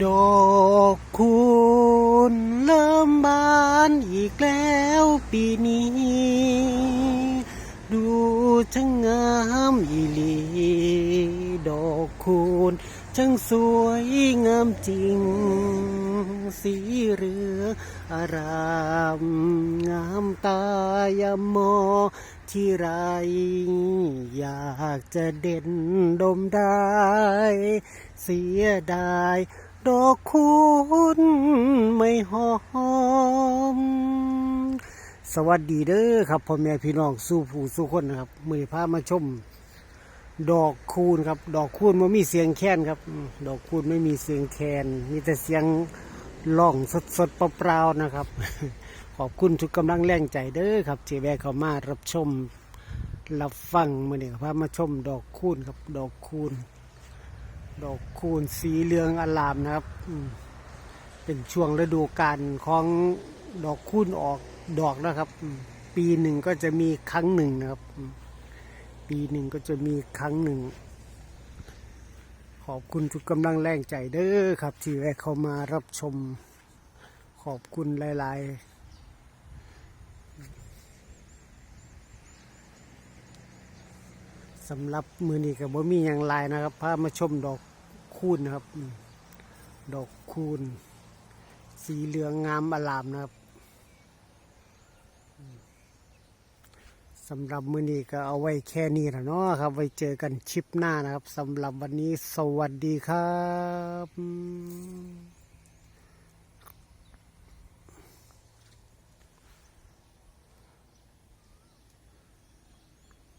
ดอกคูณเริ่มบานอีกแล้วปีนี้ ดูช่างงามอีหลี ดอกคูณช่างสวยงามจริง สีเหลืองอารามงามตายามอที่ไร อยากจะเด่นดมได้ เสียดาย ดอกคูณไม่หอม สวัสดีเด้อครับพ่อแม่พี่น้องสู้ผู้สู้คนนะครับ มือพามาชม ดอกคูณครับ ดอกคูณมันมีเสียงแค้นครับ ดอกคูณไม่มีเสียงแคนมีแต่เสียงร้องสดๆเปล่าๆนะครับ ขอบคุณทุกกำลังแรงใจเด้อครับที่แวเข้ามารับชมรับฟังมือนี้พามาชมดอกคูณครับ ดอกคูณ ดอกคูณสีเหลืองอลามนะครับ เป็นช่วงฤดูกาลของดอกคูณออกดอกนะครับ ปีหนึ่งก็จะมีครั้งหนึ่งนะครับ ปีหนึ่งก็จะมีครั้งหนึ่ง ขอบคุณทุกกำลังแรงใจเด้อครับ ที่แวะเข้ามารับชม ขอบคุณหลาย ๆ สำหรับมือนี้กับบ่มีอย่างไรนะครับพามาชมดอกคูณนะครับ ดอกคูณ สีเหลืองงามอลามนะครับสำหรับมือนี้ก็เอาไว้แค่นี้นะเนาะครับ ไว้เจอกันชิปหน้านะครับสำหรับวันนี้สวัสดีครับ